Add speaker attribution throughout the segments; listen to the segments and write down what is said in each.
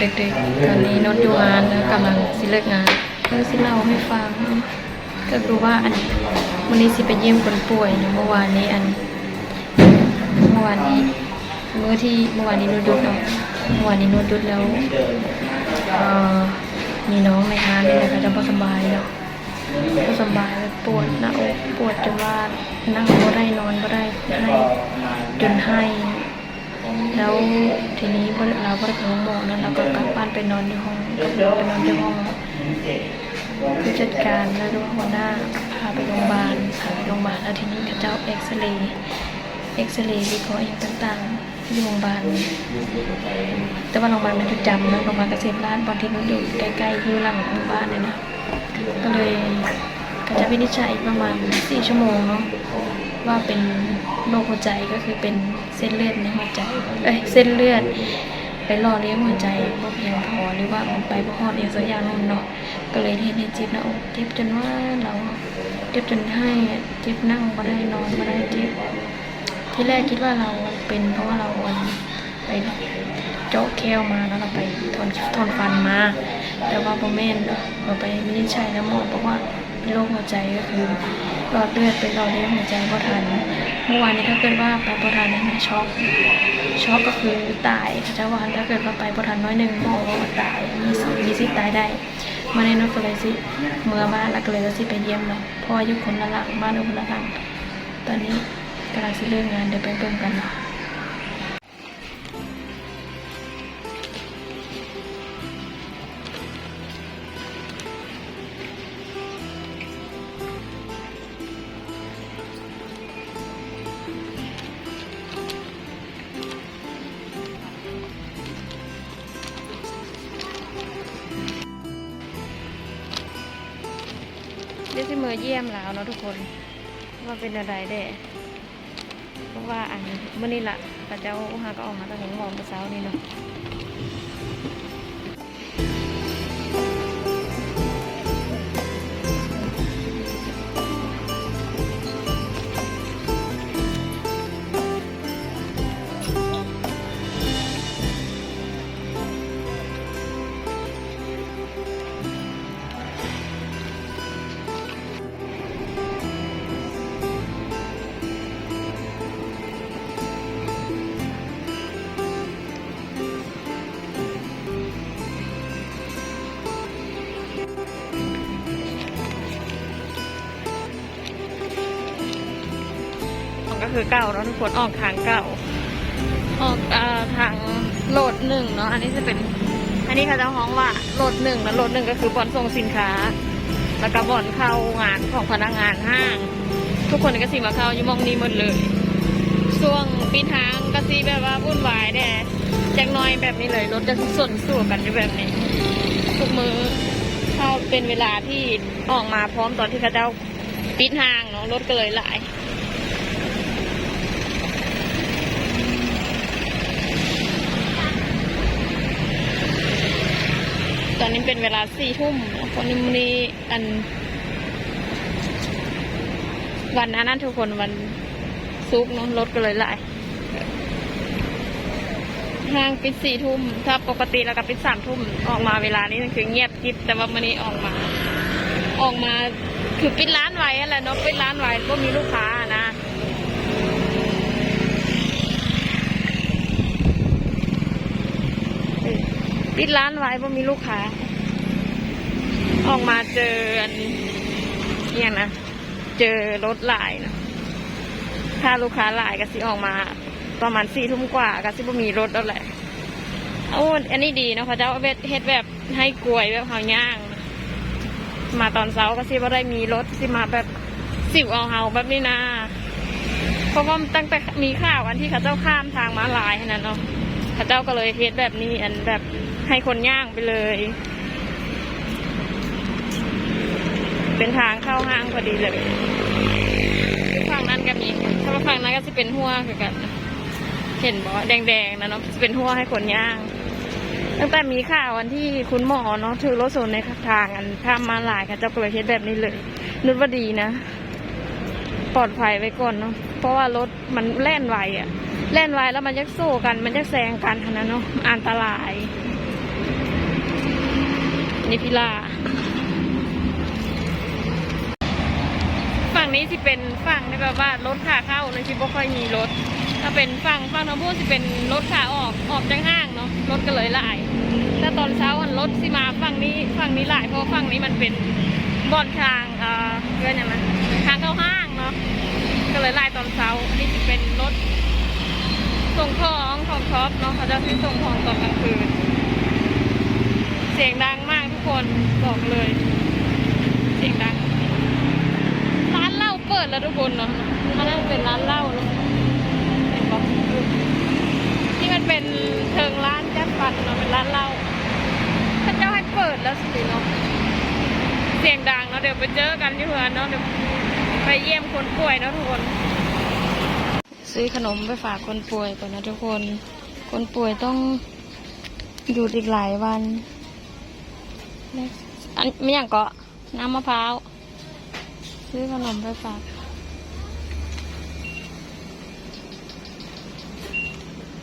Speaker 1: เดึกๆ ตอนนี้นดอยู่งานแล้วกำลังสิเลิกงานก็สิเล่าให้ฟัง ก็คือว่าอันวันนี้สิไปเยี่ยมคนป่วยเนะเมื่อวานนี้อัน เมื่อวานนี้เมื่อที่เมื่อวานนี้นวดดุดเนาะเมื่อวานนี้นวดดุดแล้วเอ่อมีน้องในงานนี่แหละก็จะบ่สบายเนาะบ่สบายปวดหน้าอกปวดจนว่านั่งบ่ได้นอนบ่ได้ให้จนให้ แล้วทีนี้เราก็ไปห้องหมอนั้นเราก็กลับบ้านไปนอนที่ห้องกไปนอนที่ห้องผู้จัดการแล้วหัวหน้าพาไปโรงพยาบาลพาไปโรงพยาบาลแล้วทีนี้เขาเจ้าเอ็กซเรย์เอ็กซเรย์วิเคราะห์อย่างต่างๆที่โรงพยาบาลแต่ว่าโรงพยาบาลมันประจำนะโรงพยาบาลเกษตรราษฎร์บางทีมันอยู่ใกล้ๆอยู่หลังหมู่บ้านเนี่ยนะก็เลยก็จะวินิจฉัยประมาณ4ชั่วโมงเนาะ ว่าเป็นโรคหัวใจก็คือเป็นเส้นเลือดในหัวใจเอ้ยเส้นเลือดไปหล่อเลี้ยงหัวใจบ่เพียงพอหรือว่ามันไปบ่ฮอดอีกสักอย่างนึงเนาะก็เลยเฮ็ดให้เจ็บหน้าอกเจ็บจนว่าเราเจ็บจนให้เจ็บนั่งบ่ได้นอนบ่ได้เจ็บที่แรกคิดว่าเราเป็นเพราะว่าเราไปเจาะแก้วมาแล้วเราไปถอนถอนฟันมา แต่ว่าบ่แม่นเนาะเราไปวินิจฉัยแล้วหมอบอกว่าเป็นโรคหัวใจก็คือ หลอดเลือดไปหล่อเลี้ยงหัวใจก็ทัน เมื่อวานนี้ถ้าเกิดว่าไปบ่ทันนี่นะช็อกช็อกก็คือตายเขาจะว่าถ้าเกิดว่าไปบ่ทันน้อยหนึ่งหมอว่าตายมีสิทธิ์มีสิบตายได้มาในนกเลยสิเมื่อมาแล้วก็เลยว่าสิไปเยี่ยมเนาะเพราะว่าอยู่คนละหลังบ้านอยู่คนละหลังตอนนี้กำลังสิเรื่องงานเดี๋ยวไปเบิ่งกันเนาะ ทุกคนว่าเป็นอะไรเด้เพราะว่าอันเมื่อนี้ละพระเจ้าหาก็ออกมาตั้งแต่หมองเมื่อเช้านี่เนาะ คือเก่าเนาะทุกคนออกทางเก่า ออกอทางโหลดหนึ่งเนาะอันนี้จะเป็น อันนี้เขาจะฮ้องว่าโหลดหนึ่งนะโหลดหนึ่งก็คือบอนส่งสินค้า แล้วก็บอนเข้างานของพนักงานห้าง ทุกคนก็สิมาเข้าอยู่มองนี้หมดเลยช่วงปีทางก็สิแบบว่าวุ่นวายแน่จักหน้อยแบบนี้เลยรถจะส่วนสู่กันอยู่แบบนี้ทุกมือเข้าเป็นเวลาที่ออกมาพร้อมตอนที่เขาเจ้าปิดห้างเนาะรถก็เลยหลาย ตอนนี้เป็นเวลาสี่ทุ่มคนนี้มันนี้อัน วันนั้นนั่นทุกคนวันซุกเนาะรถก็เลยหลายห้างปิดสี่ทุ่ม ถ้าปกติแล้วก็ปิดสามทุ่ม ออกมาเวลานี้คือเงียบกิบแต่ว่าวันนี้ออกมา ออกมาคือปิดร้านไว้อะไรเนาะปิดร้านไว้ก็มีลูกค้านะ ปิดร้านไว้เพราะมีลูกค้า ออกมาเจออันเนี่ยนะ เจอรถหลายเนะถ้าลูกค้าหลายก็สิออกมาประมาณสี่ทุ่มกว่าก็สิบ่มีรถแล้วแหละโอ้อันนี้ดีเนาะพระเจ้าเวทเฮ็ดแบบให้กลวยแบบหาย่าง มาตอนเช้าก็สิบ่ได้มีรถสิมาแบบสิวเอาเฮาแบบนี้นะเพราะว่าตั้งแต่มีข่าวอันที่เขาเจ้าข้ามทางม้าลายนั่นเนาะเขาเจ้าก็เลยเฮ็ดแบบนี้อันแบบ ให้คนย่างไปเลย เป็นทางเข้าห้างพอดีเลยฝั่งนั้นก็มีถ้าว่าฝั่งนั้นก็จะเป็นหัวคือกันเห็นบ่แดงๆนะเนาะจะเป็นหัวให้คนย่าง ตั้งแต่มีข่าววันที่คุณหมอเนาะถือรถส่วนในทางอันข้ามมาหลายค่ะเจ้าก็เลยเฮ็ดแบบนี้เลย นึกว่าดีนะ ปลอดภัยไว้ก่อนเนาะเพราะว่ารถมันแล่นไวอะแล่นไวแล้วมันยักโซ่กันมันยักแซงกันขนาดเนาะอันตราย นี่พิล่าฝั่งนี้สิเป็นฝั่งที่แบบว่ารถขาเข้าเลยที่บ่ค่อยมีรถ ถ้าเป็นฝั่งฝั่งน้ำพุสิเป็นรถขาออกออกจากห้างเนาะรถก็เลยหลายถ้าตอนเช้าอันรถสิมาฝั่งนี้ฝั่งนี้หลายเพราะฝั่งนี้มันเป็นบ่อนทางเอ่อเรื่องย่างมันทางเข้าห้างเนาะก็เลยหลายตอนเช้านนี้จะเป็นรถส่งของของช็อปเนาะเขาจะซื้อส่งของตอนกลางคืน เสียงดังมาก คนบอกเลยเสียงดังร้านเหล้าเปิดแล้วทุกคนเนาะมันน่าจะเป็นร้านเหล้าเนาะเห็นปะที่มันเป็นเทิงร้านจัดฟันเนาะเป็นร้านเหล้าถ้าเจ้าให้เปิดแล้วสิเนาะเสียงดังเนาะเดี๋ยวไปเจอกันที่เพื่อนเนาะเดี๋ยวไปเยี่ยมคนป่วยเนาะทุกคน ซื้อขนมไปฝากคนป่วยก่อนนะทุกคน คนป่วยต้องอยู่อีกหลายวัน อันไม่อย่างเกาะน้ำมะพร้าว ซื้อขนมไปฝาก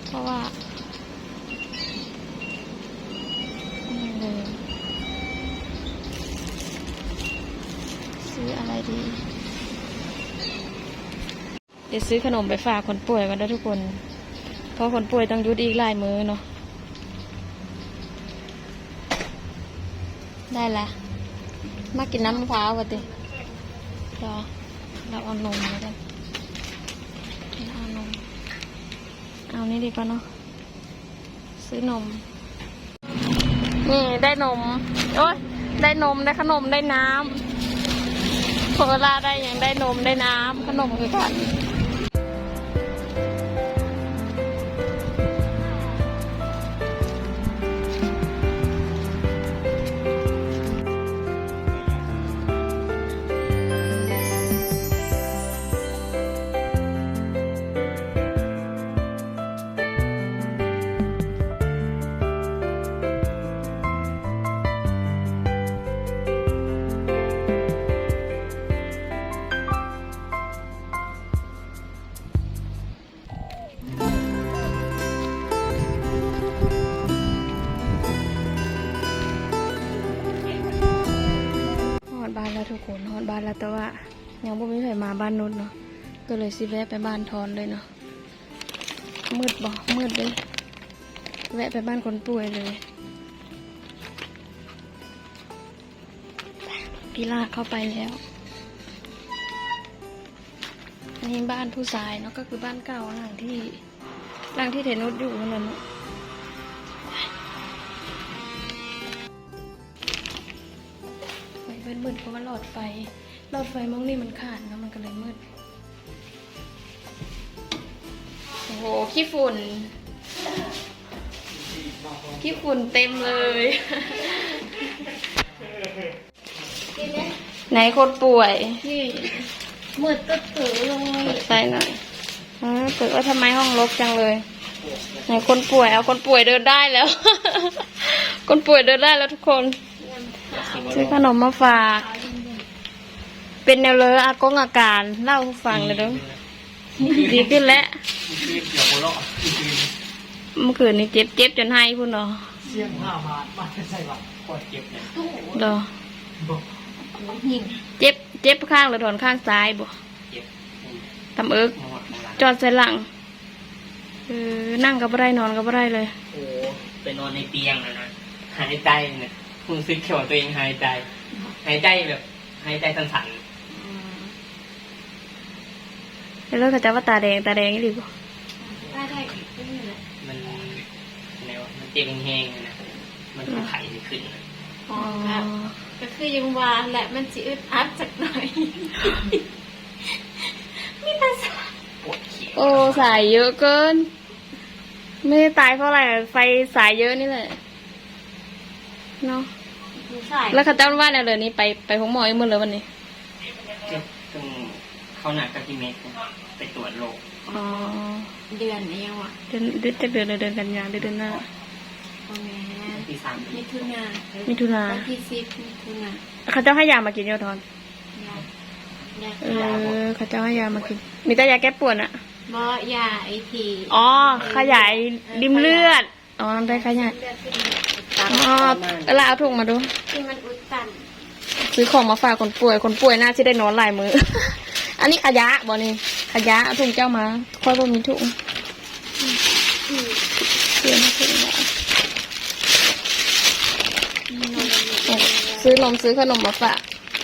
Speaker 1: เพราะว่าซื้ออะไรดี เดี๋ยวซื้อขนมไปฝากคนป่วยกันนะทุกคน เพราะคนป่วยต้องยุดอีกหลายมือเนาะ ได้ละมากินน้ำมะพร้าวกันดิรอเราเอานมแล้วกันเอานม เอานี่ดีกว่าเนาะ ซื้อนม นี่ได้นม โอ้ย ได้นมได้ขนมได้น้ำโคลาได้อย่างได้นมได้น้ำขนมคือกัน มาบ้านนุชเนาะก็เลยสิแวะไปบ้านทอนเลยเนาะมืดบ่มืดเลยแวะไปบ้านคนป่วยเลยพี่ลากเข้าไปแล้วอันนี้บ้านผู้ชายเนาะก็คือบ้านเก่าหลังที่หลังที่เทนุชอยู่นั่นแหละเนาะไฟเป็นมืดเพราะว่าหลอดไฟ หลอดไฟมองนี่มันขาดนะมันก็เลยมืด โอ้โห ขี้ฝุ่น ขี้ฝุ่นเต็มเลย ไหนคนป่วย
Speaker 2: นี่มืดตึ๊ดตือเลย
Speaker 1: เปิดไฟหน่อยเออเปิดว่าทำไมห้องรกจังเลย ไหนคนป่วย เอาคนป่วยเดินได้แล้ว คนป่วยเดินได้แล้วทุกคน ซื้อขนมมาฝาก เป็นแนวเลยอากงอาการเล่าให้ฟังเลยเด้อดีขึ้นแล้ว
Speaker 3: เกี่ยวกับเลาะ
Speaker 1: เมื่อคืนนี้เจ็บเจ็บจนให้พุ่นเนาะ
Speaker 3: เสี่ยงห้าบาทมาใช่ปะกดเก็บเนี่ย
Speaker 1: เด้อ
Speaker 3: บอก
Speaker 2: หิ่ง
Speaker 1: เจ็บเจ็บข้างหรือถอนข้างซ้ายบ่
Speaker 3: เก็บ
Speaker 1: ทำเอิก
Speaker 3: หมดหมดละ
Speaker 1: จอดใส่หลังเออนั่งก็บ่ได้นอนก็บ่ได้เลย
Speaker 3: โอ้ไปนอนในเตียงแล้วนะหายใจเนี่ยคุณซึกเขียวตัวเองหายใจ หายใจแบบหายใจสั่น
Speaker 1: แล้วก็จะว่าตาแดงตาแดงอีหรือบ่
Speaker 2: ได้ได้อีกนิดนึงนะ
Speaker 3: ๆมันแนวมันเจ็บแห้งๆเลยนะมันคือไข่จะขึ้นนะ
Speaker 2: อ๋อครับก็คือยังวานแหละมันสิอึดอัดจักหน่อยมีแต่สาย
Speaker 3: ปวดเขียว
Speaker 1: โอ้สายเยอะเกิน ไม่ได้ตายเพราะอะไรไฟสายเยอะนี่แหละเนาะ
Speaker 2: มีสาย
Speaker 1: แล้วเขาเจ้าว่าแนวเลยนี้ไปไปของหมออีกมื้อเลยวันนี้
Speaker 3: เจ็บตรง เขาหนักกับที่เม็ดนะไปตรวจโรค
Speaker 1: อ๋อ
Speaker 2: เดือนนี้ยังวะ
Speaker 1: เดือนเดือนจะเดือนอะไรเดือนกันยาหรือเดือนหน้า
Speaker 2: โอแม่
Speaker 3: ที่สาม
Speaker 2: มิถุนา
Speaker 1: มิถุนา
Speaker 2: วันที่สิบมิถุนา
Speaker 1: เขาเจ้าให้ยามากินเยอะทอน
Speaker 2: ยายา
Speaker 1: เออเขาเจ้าให้ยามากิน มีแต่ยาแก้ปวดอะ
Speaker 2: บ่ยาไอที
Speaker 1: อ๋อขยายริมเลือดอ๋อได้ขยาย
Speaker 2: เลือดขึ้นตา
Speaker 1: อ๋อเอาลาเอาถุงมาดู
Speaker 2: ที่มันอุดตัน
Speaker 1: ซื้อของมาฝากคนป่วยคนป่วยน่าจะได้นอนหลายมือ อันนี้ขยะบ่นี่ขยะเอาถุงเจ้ามาค่อยบ่มีถุงเสียมาถุงแล้วซื้อนมซื้อขนมมาฝาก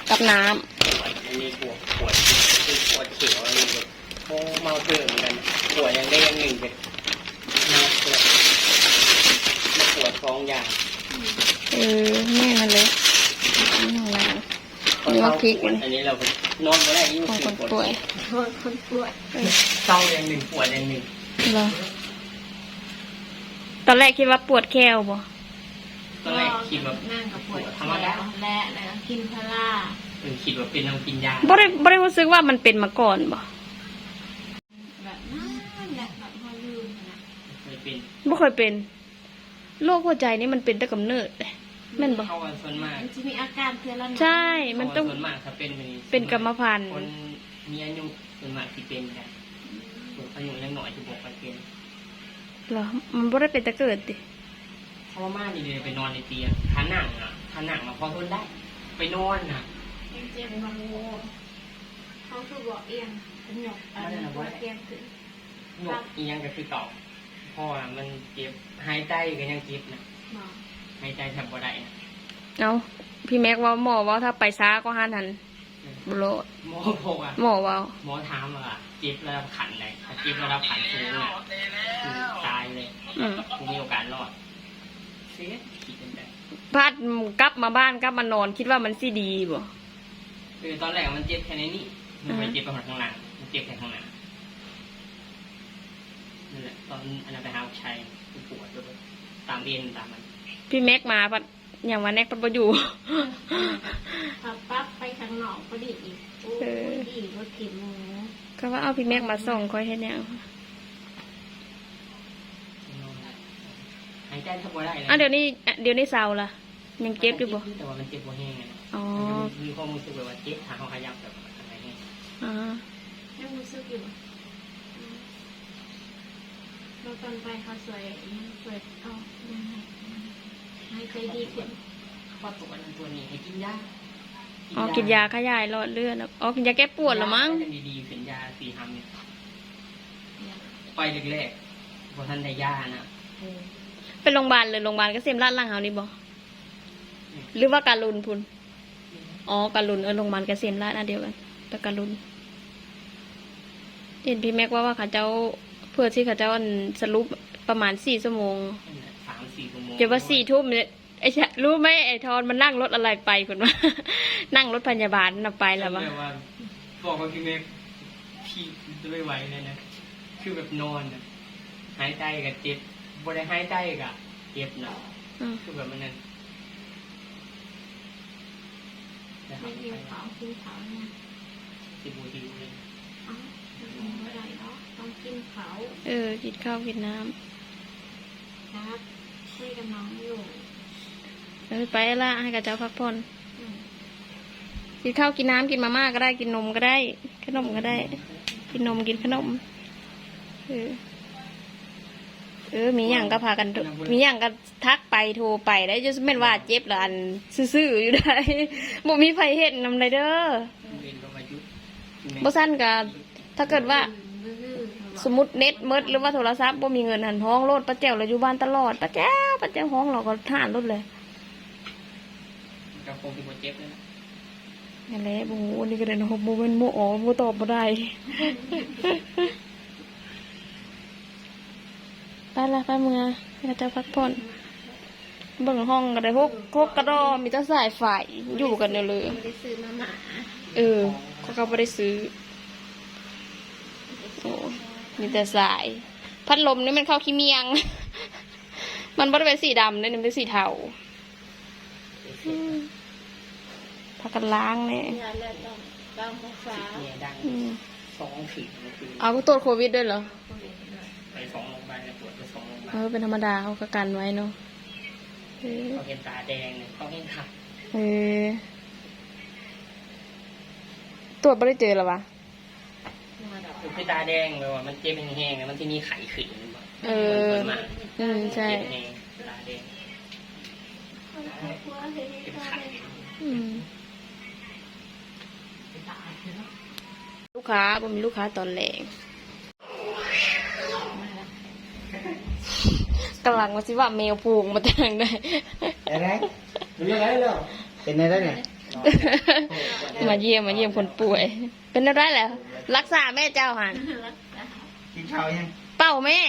Speaker 1: กับน้ำ
Speaker 3: มันมีปวดปวดคือปวดเขียวอะไรแบบโอ้เมาเบื่อเหมือนกันปวดยังได้ยังหนึ่งเป็นมาปวดมาปวดท้องอย่าง
Speaker 1: เออแม่มันเลยนี่ของนางนี่ว่าพริก
Speaker 3: ปวดอันนี้เราไปน อนไม่ได้ยิ่ง
Speaker 1: ของ
Speaker 3: ป
Speaker 1: คน
Speaker 3: วด
Speaker 1: ป่วย
Speaker 2: คนคนป่วย
Speaker 3: เศร้าอย่างหนึ่งปวดอย่างหนึ่ง
Speaker 1: เหรอตอนแรกคิดว่าปวดแควบ่
Speaker 3: ตอนแรกคิดว่า
Speaker 2: นั่งกับปวด
Speaker 3: ธรรมดา
Speaker 2: และแล้วก็กินพารา
Speaker 3: เออคิดว่าเป็นน้ำกินยา
Speaker 1: บ่ได้บ่ได้รู้สึกว่ามันเป็นมาก่อนบ่
Speaker 2: แบบนั่นแหละแบบพอลืมนะ
Speaker 3: เคยเป็น
Speaker 1: บ่เคยเป็นโรคหัวใจนี่มันเป็นแต่กำเนิดเลย แม่นบ่
Speaker 3: เข้าวันส่วนมาก
Speaker 2: มันจะมีอาการเพื่อนละหน่อย
Speaker 1: ใช่มันต้อง
Speaker 3: ส่วนมากถ้าเป็นแบบนี้
Speaker 1: เป็นกรรมพันธุ์
Speaker 3: คนมีอายุส่วนมากที่เป็นกันอายุยังหน่อยที่บอกไปเป็น
Speaker 1: เหรอมันบ่ได้เป็นแต่เกิดติ
Speaker 3: เพราะว่าม่านี่เลยไปนอนในเตียงขาหนังอะขาหนังมาพอทนได้ ไปนอนอะ
Speaker 2: เจ็บมาโง่เขาคือบอกเอียงเป็นหยกอันนี้ว่าเอียงถึง
Speaker 3: หนกอียังก็คือเก่าเพอมันเจ็บหายใจก็ยังเจ็บนะ
Speaker 2: หมอ
Speaker 3: หายใจแทบบ่ได้นะ
Speaker 1: เอาพี่แม็กว่าหมอว่าถ้าไปช้าก็หันหันบ่โลด
Speaker 3: หมอบอกอะ
Speaker 1: หมอว่า
Speaker 3: หมอถามว่าเจ็บระดับขันไหนถ้าเจ็บระดับขันสูงอะคือตายเลย
Speaker 1: อืม
Speaker 3: กูมีโอกาสรอดเสียคิดเป็นแบบ
Speaker 1: พัดกลับมาบ้านกลับมานอนคิดว่ามันสิดีบ่
Speaker 3: คือตอนแรกมันเจ็บแค่ในนี้มันไม่เจ็บไปข้างหลังมันเจ็บแค่ข้างหน้านั่นแหละตอนอันนั้นไปหาชัยคือปวดด้วยตามเอ็นตามมัน
Speaker 1: พี่แม็กมาพัดอย่างว่าแน็กพัดบ่อยู่
Speaker 2: ขับปั๊บไปข้างนอกก็ดีอีกโอ้
Speaker 1: เออ
Speaker 2: ยดีรถเข็นหมู
Speaker 1: ก็ว่าเอาพี่แม็กมาส่งค่อยเฮ็ดหยัง
Speaker 3: หายใจแทบบ่ได้เลย
Speaker 1: อะเดี๋ยวนี้อะเดี๋ยวนี้เศร้าล่ะ ยังเจ็บอยู่บ่
Speaker 3: แต่ว่ามันเจ็บบ่แห้งไงนะ
Speaker 1: อ๋อ
Speaker 3: มีความรู้สึกแบบว่าเจ็บทางเขาขยับแบบอะไรเงี้ย
Speaker 1: อ่า
Speaker 2: ยังรู้สึกอยู่อืมเราตอนไปเขาสวยสวยเอายังไง ให้ใจดีขึ้น
Speaker 3: พอตัวนั้นตัวนี้ให้กินยา
Speaker 1: อ๋อกินยาขยายหลอดเลือดแล้วอ๋อกินยาแก้ปวดเหรอมั้ง
Speaker 3: จะดีๆขึ้นยาสี่ทำเนี่ยไปแรกๆพอท่านได้ยานะ
Speaker 1: ไปโรงพยาบาลเลยโรงพยาบาลเก็เซมลาดล่างเฮานี่บ่หรือว่าการุณพุ่นอ๋อการุณเออโรงพยาบาลเกษมราชอันเดียวกันแต่การุณเห็นพี่แม็กว่าว่าเขาเจ้าเพื่อที่เขาเจ้าอันสรุปประมาณสี่ชั่วโมง
Speaker 3: สามสี่ชั่วโมง
Speaker 1: เดี๋ยวว่าสี่ทุ่มเนี่ยไอ้ชะรู้ไหมไอ้ทอนมันนั่งรถอะไรไปคุณว่า นั่งรถพยาบาลน่ะไปแล้ววะ
Speaker 3: จำได้ว่าบอกว่าพี่เมฆพี่จะไม่ไหวเลยนะคือแบบนอนน่ะหายใจกับเจ็บบ่ได้หายใจกับเจ็บนะ
Speaker 1: อืม
Speaker 3: คือแบบมันนั่นแต่
Speaker 2: ไม่
Speaker 3: หาย
Speaker 2: กิน
Speaker 3: ไป
Speaker 2: เขากินเขาเนี่ย
Speaker 3: สิบูทิวเลย
Speaker 2: เอ้าไม่กินเมื่อไหรเนาะต้องกินเขา
Speaker 1: เออกินข้าวกินน้ำ
Speaker 2: ครับ คุยกับน้องอยู่
Speaker 1: เออไปละให้กับเจ้าพักผ่อน
Speaker 2: อืม
Speaker 1: กินข้าวกินน้ำกินมาม่าก็ได้กินนมก็ได้ ขนมก็ได้ กินนมกินขนมเออเออ มีอย่างก็พากันโทรมีอย่างก็ทักไปโทรไปได้จะแม่นว่าเจ็บหรืออันซื่อๆอยู่ได้บ่มีไผเห็นนำไรเด้อ
Speaker 3: เรียนก็มายุด
Speaker 1: บ่สั้นก็ถ้าเกิดว่า
Speaker 2: บื้อๆ
Speaker 1: สมมติเน็ตเมิดหรือว่าโทรศัพท์บ่มีเงินหันห้องโลดป้าแจ้วเราอยู่บ้านตลอดป้าแจ้วป้าแจ้วห้องเราก็ทานรถเลย
Speaker 3: กับคงที่บ่เจ็บเลยนะ
Speaker 1: นั่นแหละโอ้โหอันนี้ก็ได้นะบ่เป็นโมอ๋อบ่ตอบบ่ได้ไปละไปเมืองให้เจ้าพักผ่อนเบิ่งห้องก็ได้พวกพวกกระดอมีแต่สายไฟอยู่กันเดียวเลย
Speaker 2: ไม่ได้ซื้อมาหมา
Speaker 1: เออเขาก็ไม่ได้ซื้อโอ้ มีแต่สาย พัดลมนี่มันเข้าขี้เมียง มันไม่ได้เป็นสีดำเนี่ยมันเป็นสีเทาอืมพักกันล้างเนี่ย
Speaker 2: ยาเลือดต้องต้องภาษา
Speaker 3: เนี่ยดัง
Speaker 1: อืม
Speaker 3: สองขีดมันคือ
Speaker 1: เอาก็ตรวจโควิดด้วยเหรอ
Speaker 3: ไปสองโรงพยาบาลเนี่ยปวดไปสองโรงพยาบา
Speaker 1: เอ
Speaker 3: ล
Speaker 1: อเป็นธรรมดาเขาก็กันไว้เนาะเออ
Speaker 3: เขาเห็นตาแดงเนี่ยเขาเห็นขับ
Speaker 1: เออตรวจไม่ได้เจอหรอวะ
Speaker 3: คือตาแดงเลยว่ามันเจ็บแห้งๆอะมันที่มีไข้ขึ้น
Speaker 1: เอออืมใช่
Speaker 3: เจ็บแห้งตาแดง
Speaker 2: กลัวเฮ้ยก็เลย
Speaker 1: อืมลูกค้าบ่มีลูกค้าตอนแรงกำลังมาสิว่าแมวพูงมาทางได้
Speaker 3: อะไรเป็นอะไรแล้วเป็นอะไรเนี่ย
Speaker 1: มาเยี่ยมมาเยี่ยมคนป่วย เป็นอะไรแล้ว รักษาแม่เจ้าหัน
Speaker 3: กินข้าวยัง
Speaker 1: เป่าแม่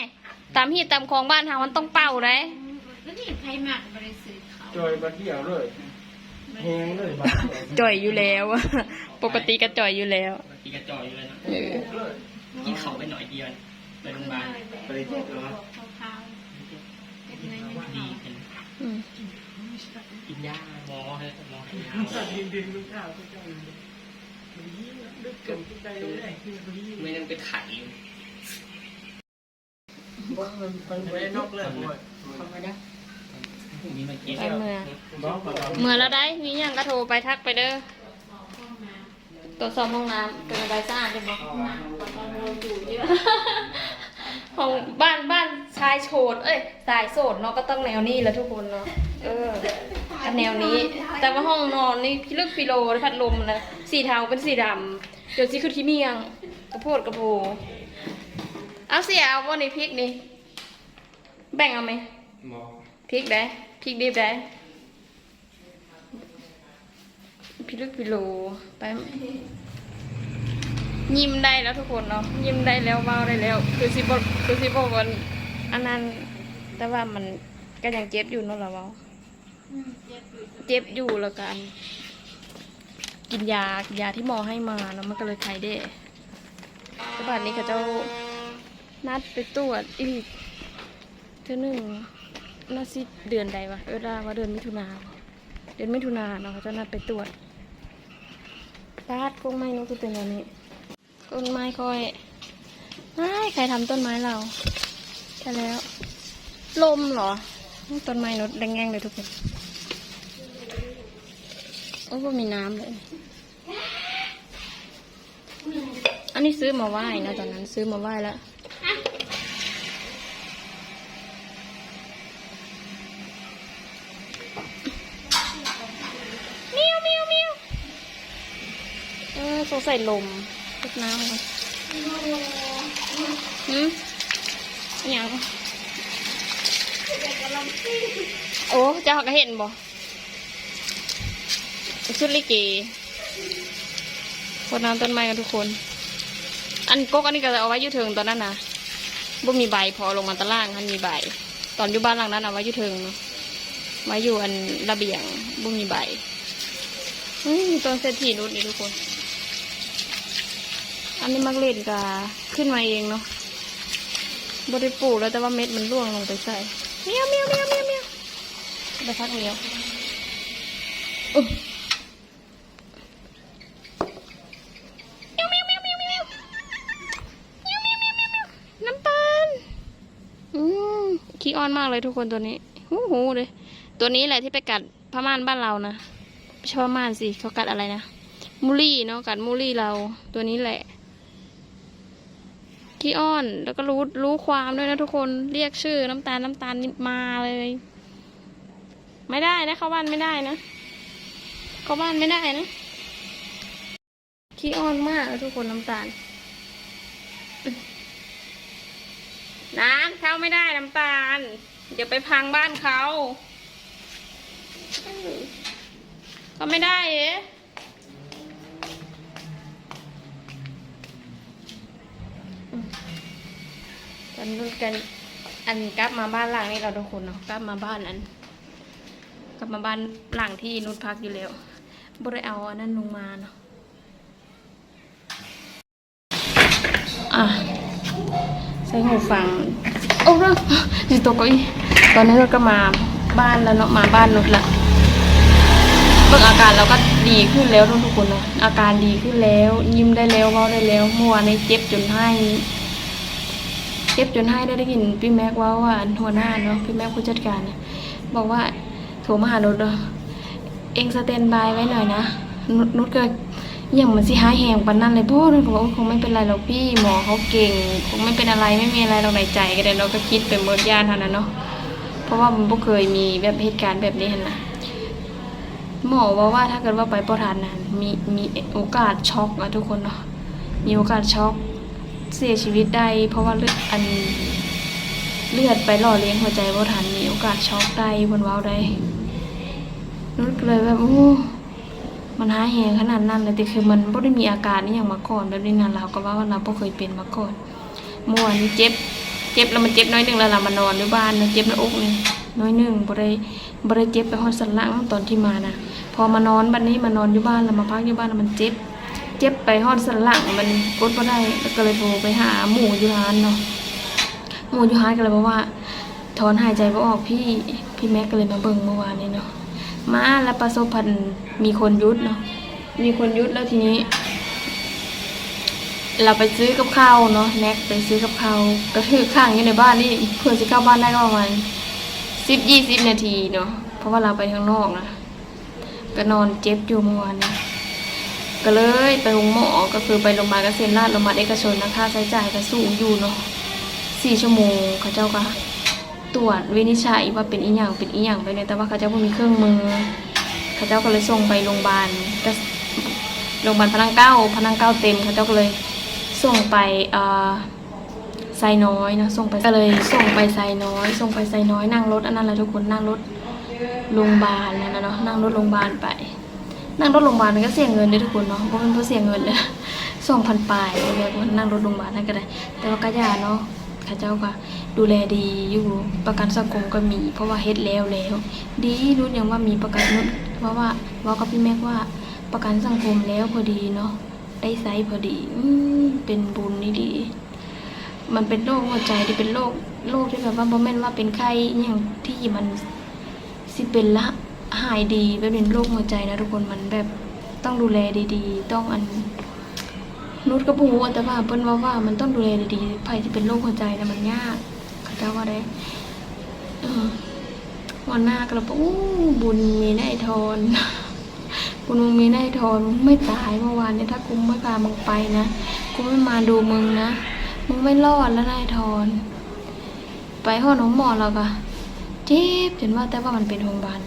Speaker 1: ตามที่ตามคลองบ้านทางมันต้องเป่าได้
Speaker 2: แล้วนี่ไพ่หมักบริสุทธิ์เขา
Speaker 3: จอยมาเที่ยวเลยแหงเลยบ้า
Speaker 1: จ่อยอยู่แล้ว ปกติก็จ่อยอยู่แล้ว
Speaker 3: กินกระจอยอยู่เลยนะ
Speaker 1: เออ
Speaker 3: กินเขาไปหน่อยเดียวไปโรงพยาบาลไปเจ็บเหรอ
Speaker 2: ขาวๆเป็นไง
Speaker 3: ดีขึ้น
Speaker 1: อืม
Speaker 3: กินยาหมอให้หมอให้ยา ไม่นั่งเป็นไข่อยู่ไม่ได้นอกเลยทำไมนะมีมาเก็บ
Speaker 1: ไปเมื่อเมื่อแล้วได้ มีอย่างก็โทรไปทักไปเด้อตรวจสอบห้องน้ำเป็นอะไรสะอาดดีบ่ของบ้านบ้านชายโฉดเอ้ยสายโสดเนาะก็ต้องแนวนี้แหล้วทุกคนเนาะเอออันแนวนี้ แต่ว่าห้องนอนนี่พิลึกพิโลพัดลมนะสีเทาเป็นสีดำ เดี๋ยวสิคือที่เมียงกระโพดกระโพเอาเสียเอาว่าในพริกนี่แบ่งเอาไหม
Speaker 3: หมอ
Speaker 1: พริกได้พริกดิบได้พิลึกพิโลไปยิ้มได้แล้วทุกคนเนาะยิ้มได้แล้วเว้าได้แล้ว คือสิบคือสิบวันอันนั้นแต่ว่ามันก็ยังเจ็บอยู่เนาะเราเว้าเจ็บอยู่แล้วกัน กินยากินยาที่หมอให้มาเนาะมันก็เลยไข้ได้แต่บัดนี้เขาเจ้านัดไปตรวจอีกเท่านึงน่าสิเดือนใดวะ เออได้ว่าเดือนมิถุนา เดือนมิถุนาเนาะเขาจะนัดไปตรวจตาดกงไม้นาะคือเป็นแบบนี้ต้นไม้ค่อยไม่ใครทำต้นไม้เราใช่แล้ว ลมเหรอ ต้นไม้นดแดงแงเลยทุกคน โอ้ยบ่มีน้ำเลย อันนี้ซื้อมาไหว้นะตอนนั้นซื้อมาไหว้แล้วเมียวเมียวเมียวเออสงสัยลมรดน้ำก่อนหืมอหย่างโอ้เจ้าก็เห็นบ่ชุดลิเกคนน้ำต้นไม้กันทุกคน อันกกอันนี้ก็จะเอาไว้อยุเทิงตอนนั้นนะบ่มีใบพอลงมาตะล่างอันมีใบ ตอนอยู่บ้านหลังนั้นเอาไว้อยุเทิงเนาะไว้อยู่อันระเบียงบ่มีใบอืมต้นเศรษฐีนุชนี่ทุกคน อันนี้มักเล่นกาขึ้นมาเองเนาะบริปลูกแล้วแต่ว่าเม็ดมันร่วงลงไปใส่เมียวเมียวเมียวเมียวเมียวไปพักเมียว ขี้อ้อนมากเลยทุกคนตัวนี้หูหูเลย ตัวนี้แหละที่ไปกัดพม่านบ้านเรานะไม่ใช่พม่านสิเขากัดอะไรนะมูลี่เนาะกัดมูลี่เราตัวนี้แหละขี้อ้อนแล้วก็รู้รู้ความด้วยนะทุกคนเรียกชื่อน้ำตาลน้ำตาลมาเลย ไม่ได้นะเข้าบ้านไม่ได้นะเข้าบ้านไม่ได้นะขี้อ้อนมากทุกคนน้ำตาล น้ำเข้าไม่ได้น้ำตาล เดี๋ยวไปพังบ้านเขาก็ไม่ได้เอ๊ะตอนนู้นกันอันกลับมาบ้านหลังนี้เราทุกคนเนาะกลับมาบ้านนั้นกลับมาบ้านหลังที่นุชพักอยู่แล้วบ่ได้เอาอันนั้นลงมาเนาะอะ ส่หูฟังโอ้เรื่องอยู่ตัวก็อีตอนนี้เราก็มาบ้านแล้วเนาะมาบ้านนุชละเบิ่งอาการเราก็ดีขึ้นแล้วทุกคนนะอาการดีขึ้นแล้ว ยิ้มได้แล้วเว้าได้แล้วเมื่อวานนี้เจ็บจนให้เจ็บจนให้ได้ได้ยินพี่แม็กว่าว่าหัวหน้าเนาะพี่แม็กผู้จัดการนะบอกว่าโทรมาหานุชเนาะเองสแตนบายไว้หน่อยนะนุชนุ ชก็ยังมันสิหายแหงปันนั่นเลยพ่อนุชก็บอกว่าคงไม่เป็นไรหรอกพี่หมอเขาเก่ง คงไม่เป็นอะไรไม่มีอะไรเราในใจก็ได้เราก็คิดเป็นเมิดยานเท่านั้นเนาะเพราะว่ามันบ่เคยมีแบบเหตุการณ์แบบนี้เห็นไหมหมอว่าว่าถ้าเกิดว่าไปประทานนั้นมีมีโอกาสช็อกอะทุกคนเนาะมีโอกาสช็อกเสียชีวิตได้ เพราะว่าเลือดอันเลือดไปหล่อเลี้ยงหัวใจประทานมีโอกาสช็อกได้บนเว้าได้นุชก็เลยแบบโอ้ มันหาแหงขนาดนั้นเลยแต่คือมันไม่ได้มีอาการนี่อย่างมาก่อนแบบนี้นะเราก็ว่าเราไม่เคยเป็นมาก่อนเมื่อวานนี้เจ็บ เจ็บแล้วมันเจ็บน้อยหนึ่งแล้วเรามานอนในบ้านนะเจ็บหน้าอกนี่น้อยหนึ่งบ่ได้บ่ได้เจ็บไปฮอดสันหลังตอนที่มานะพอมานอนบัดนี้มานอนอยู่บ้านแล้วมาพักอยู่บ้านแล้วมันเจ็บ เจ็บไปฮอดสันหลังมันกดบ่ได้ก็เลยโทรไปหาหมู่อยู่ร้านเนาะหมู่อยู่ร้านก็เลยบอกว่าถอนหายใจบ่ออกพี่พี่แม็กก็เลยมาเบิ่งเมื่อวานนี้เนาะ มาแล้วประสบพันมีคนยุดเนาะมีคนยุดแล้วทีนี้ เราไปซื้อกับข้าวเนาะแน็กไปซื้อกับข้าวก็ถือข้างอยู่ในบ้านนี่เพื่อจะเข้าบ้านได้ก็ประมาณสิบยี่สิบนาทีเนาะเพราะว่าเราไปข้างนอกนะก็นอนเจ็บอยู่เมื่อวานนี้ก็เลยไปโรงหมอก็คือไปโรงพยาบาลเกษมราชโรงพยาบาลเอกชนนะค่าใช้จ่ายก็สูงอยู่เนาะสี่ชั่วโมงเขาเจ้าก็ ตรวจวินิจฉัยว่าเป็นอีหยังเป็นอีหยังไปเนี่ยแต่ว่าเขาเจ้าบ่มีเครื่องมือ เขาเจ้าก็เลยส่งไปโรงพยาบาลก็โรงพยาบาลพนังเก้าพนังเก้าเต็มเขาเจ้าก็เลยส่งไปเอ่อไซน้อยนะส่งไปก็เลยส่งไปไซน้อย ส่งไปไซน้อยนั่งรถอันนั้นแหละทุกคนนั่งรถโรงพยาบาลนั่นนะเนาะนั่งรถโรงพยาบาลไป นั่งรถโรงพยาบาลมันก็เสียเงินด้วยทุกคนเนาะเพราะมันเพราะเสียเงินเลยส่งพันปลายเลยว่านั่งรถโรงพยาบาลนั่นก็ได้ แต่ว่าก็ยาเนาะ เข้าเจ้าก็ดูแลดีอยู่ประกันสังคมก็มี เพราะว่าเฮ็ดแล้วแล้ว ดีรู้ยังว่ามีประกันนุชเพราะว่าว่ากับพี่แม็กว่าประกันสังคมแล้วพอดีเนาะได้ไซส์พอดีอืเป็นบุญนี่ดี มันเป็นโรคหัวใจที่เป็นโรคโรคที่แบบว่าบ่แม่นว่าเป็นไข้อย่างที่มันสิเป็นละหายดีแบบเป็นโรคหัวใจนะทุกคนมันแบบต้องดูแลดีๆ ต้องอัน นุชก็บูแต่ว่าเพิ่นว่าว่ามันต้องดูแลดีๆไผที่เป็นโรคหัวใจนะมันยากเขาเจ้าว่าได้วันหน้าก็เลยบอกอู้บุญมีได้ทอนกูมึงมีนายทอนมึงไม่ตายเมื่อวานเนี่ยถ้ากูไม่พามึงไปนะกูไม่มาดูมึงนะมึงไม่รอดแล้วนายทอนไปห้องน้องหมอเราก็เจ็บจนว่าแต่ว่ามันเป็นโรงพยาบาล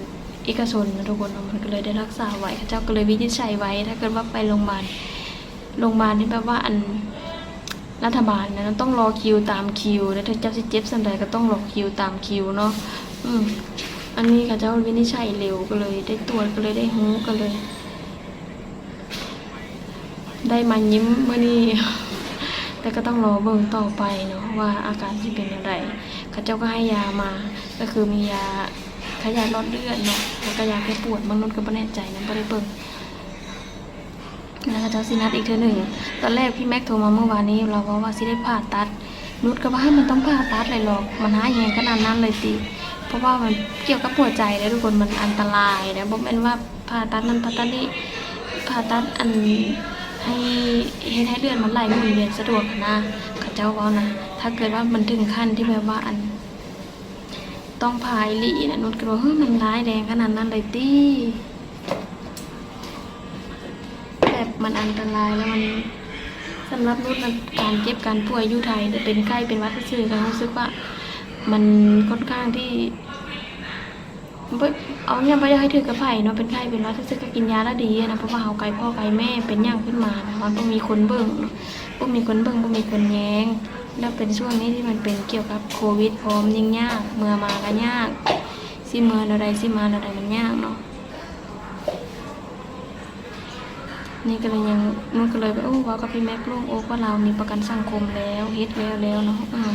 Speaker 1: เอกชนนะทุกคนมันก็เลยได้รักษาไว้เขาเจ้าก็เลยวินิจฉัยไว้ ถ้าเกิดว่าไปโรงพยาบาล โรงพยาบาลที่แบบว่าอันรัฐบาลนะต้องรอคิวตามคิวแล้วถ้าเจ้าสิเจ็บสันใดก็ต้องรอคิวตามคิวเนาะอืมอันนี้ค่ะเจ้าวินิจฉัยเร็วก็เลย ได้ตรวจก็เลยได้หูก็เลย ได้มายิ้มเมื่อนี้แต่ก็ต้องรอเบิ่งต่อไปเนาะว่าอาการที่เป็นอย่างไรข้าเจ้าก็ให้ยามา ก็คือมียาขยายหลอดเลือดเนาะแล้วก็ยาแก้ปวดบางนุ่นก็ไม่แน่ใจนะไม่ได้เบิ่ง แล้วก็เจ้าสินัดอีกเทื่อหนึ่ง ตอนแรกพี่แม็กโทรมาเมื่อวานนี้ เราว่าว่าสิได้ผ่าตัด นุชก็ว่ามันต้องผ่าตัดเลยหรอก มันหาแยงขนาดนั้นเลยติเพราะว่ามันเกี่ยวกับหัวใจนะทุกคนมันอันตรายนะบอกแม่นว่าผ่าตัดนั้นผ่าตัดนี้ผ่าตัดอันให้เฮ็ดให้เลือดมันไหลหมุนเวียนสะดวกนะเขาเจ้าว่านะ ถ้าเกิดว่ามันถึงขั้นที่แบบว่าอัน ต้องพายลีนะนุชก็บอกเฮ้ยมันร้ายแรงขนาดนั้นเลยตีแบบ มันอันตรายแล้วมันสำหรับนุชนการเก็บการป่วยอยู่ไทยแต่เป็นไข้เป็นวัดซื่อๆก็รู้สึกว่ามันค่อนข้างที่เอาเนี่ยไม่ได้ให้ถือกระไผ่เนาะเป็นไข้เป็นวัดซื่อก็กินยาแล้วดีนะเพราะว่าเอาไก่พ่อไก่แม่เป็นอย่างขึ้นมานะมันต้องมีคนเบิ่งเนาะบ่มีคนเบิ่งบ่มีคนแย้ง แล้วเป็นช่วงนี้ที่มันเป็นเกี่ยวกับโควิดพร้อมยิ่งยากเมื่อมาก็ยากสิเมื่ออะไรสิมาอะไรมันยากเนาะ นี่ก็เลยยังนุ่นก็เลยว่าโอ้ว่ากับพี่แม็กลุงโอ้ว่าเรามีประกันสังคมแล้วเฮ็ดแล้วแล้วเนาะอืม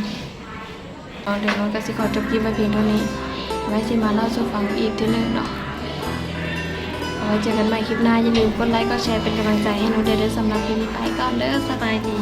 Speaker 1: เอาเดี๋ยวเราก็สิขอจบคลิปไว้เพียงเท่านี้ไว้สิมาเล่าสู่ฟังอีกทีนึงเนาะเอาไว้เจอกันใหม่คลิปหน้าอย่าลืมกดไลค์กดแชร์เป็นกำลังใจให้หนูเด้อเด้อสำหรับคลิปนี้ไปก่อนเด้อสบายดี